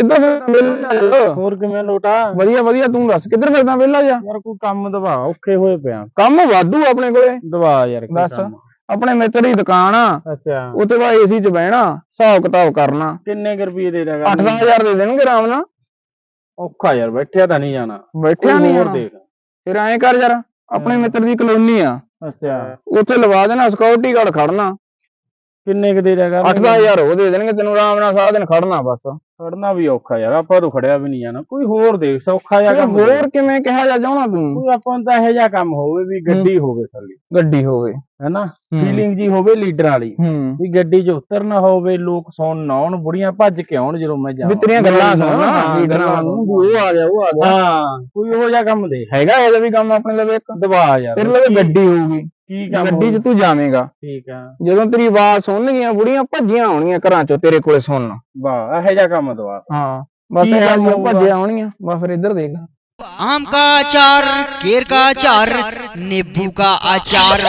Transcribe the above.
ਕਿੱਧਰ ਫਿਰਦਾ ਹੋਰ ਕਿਵੇਂ ਲੋਟਾ? ਵਧੀਆ ਵਧੀਆ ਤੂੰ ਦੱਸ ਕਿੱਧਰ ਫਿਰਦਾ ਵਿਹਲਾ ਜਾ? ਯਾਰ ਕੋਈ ਕੰਮ ਦਵਾ ਔਖੇ ਹੋਏ ਪਿਆ ਕੰਮ ਵਾਧੂ ਆਪਣੇ ਕੋਲੇ। ਦਵਾ ਯਾਰ ਦੱਸ। ਆਪਣੇ ਮਿੱਤਰ ਦੀ ਦੁਕਾਨ ਆ। ਅੱਛਾ। ਉੱਥੇ ਵਾ ਏਸੀ 'ਚ ਬਹਿਣਾ ਹਿਸਾਬ ਕਿਤਾਬ ਕਰਨਾ। ਕਿੰਨੇ ਕੁ ਰੁਪਏ ਦੇ ਦੇਗਾ 8-10000 ਦੇ ਦੇਣਗੇ ਆਰਾਮ ਨਾਲ। ਔਖਾ ਯਾਰ ਬੈਠਿਆ ਤਾਂ ਨਹੀਂ ਜਾਣਾ। ਬੈਠਿਆ ਨਹੀਂ ਹੋਰ। ਦੇਖ। ਫਿਰ ਐਂ ਕਰ ਯਾਰ ਆਪਣੇ। ਮਿੱਤਰ ਦੀ ਕਲੋਨੀ ਆ। ਅੱਛਾ। ਉੱਥੇ ਲਵਾ ਦੇਣਾ ਸਿਕਿਉਰਿਟੀ ਗਾਰਡ ਖੜਨਾ। ਕਿੰਨੇ ਕੁ ਦੇ ਦੇਗਾ 8-10000 ਉਹ ਦੇ ਦੇਣਗੇ ਤੈਨੂੰ ਆਰਾਮ ਨਾਲ ਸਾਰਾ ਦਿਨ ਖੜਨਾ ਬਸ। ਖੜਨਾ ਵੀ ਔਖਾ ਯਾਰ ਆਪਾਂ ਤੋਂ ਖੜਿਆ ਵੀ ਨਹੀਂ ਜਾਣਾ। ਕੋਈ ਹੋਰ ਦੇਖ ਸੌਖਾ ਜਿਹਾ ਕੰਮ। ਹੋਰ ਕਿਵੇਂ ਕਿਹਾ ਜਾ ਚਾਹਣਾ ਤੂੰ? ਕੋਈ ਆਪਾਂ ਨੂੰ ਤਾਂ ਇਹੋ ਜਿਹਾ ਕੰਮ ਹੋਵੇ ਵੀ ਗੱਡੀ ਹੋਵੇ ਥੱਲੇ। ਗੱਡੀ ਹੋਵੇ। ਹੈਨਾ। ਫੀਲਿੰਗ ਜੀ ਹੋਵੇ ਲੀਡਰ ਵਾਲੀ। ਵੀ ਗੱਡੀ 'ਚ ਉਤਰਨਾ ਹੋਵੇ ਲੋਕ ਸੌਣ ਨਾ ਆਉਣ ਬੁੜੀਆਂ ਭੱਜ ਕੇ ਆਉਣ ਜਦੋਂ ਮੈਂ ਵੀ ਜਾਵਾਂ ਤੇਰੀਆਂ ਗੱਲਾਂ ਸੁਣ ਲੀਡਰਾਂ ਵਾਂਗੂ। ਵੀ ਉਹ ਆ ਗਿਆ ਉਹ ਆ ਗਿਆ। ਹਾਂ ਕੋਈ ਉਹੋ ਜਿਹਾ ਕੰਮ ਦੇ ਹੈਗਾ ਇਹਦਾ ਵੀ ਕੰਮ ਆਪਣੇ ਲਵੇ ਇੱਕ? ਦਬਾ ਯਾਰ। ਤੇਰੇ ਲਵੇ ਗੱਡੀ ਹੋਊਗੀ। ਕੀ ਕੰਮ ਗੱਡੀ 'ਚ ਤੂੰ ਜਾਵੇਂਗਾ ਠੀਕ ਆ ਜਦੋਂ ਤੇਰੀ ਆਵਾਜ਼ ਸੁਣਨਗੀਆਂ ਬੁੜੀਆਂ ਭੱਜੀਆਂ ਆਉਣਗੀਆਂ ਘਰਾਂ 'ਚੋਂ ਤੇਰੇ ਕੋਲੇ ਸੁਣਨ ਵਾਹ ਇਹੋ ਜਿਹਾ ਕੰਮ ਦਵਾ ਹਾਂ ਬਸ ਕੀ ਇਹ ਕੰਮ ਜਿਹੀਆਂ ਹੋਊਗਾ? ਭੱਜੀਆਂ ਆਉਣਗੀਆਂ ਬਸ ਫਿਰ ਇੱਧਰ ਦੇਖ आम का अचार केर का अचार नींबू का अचार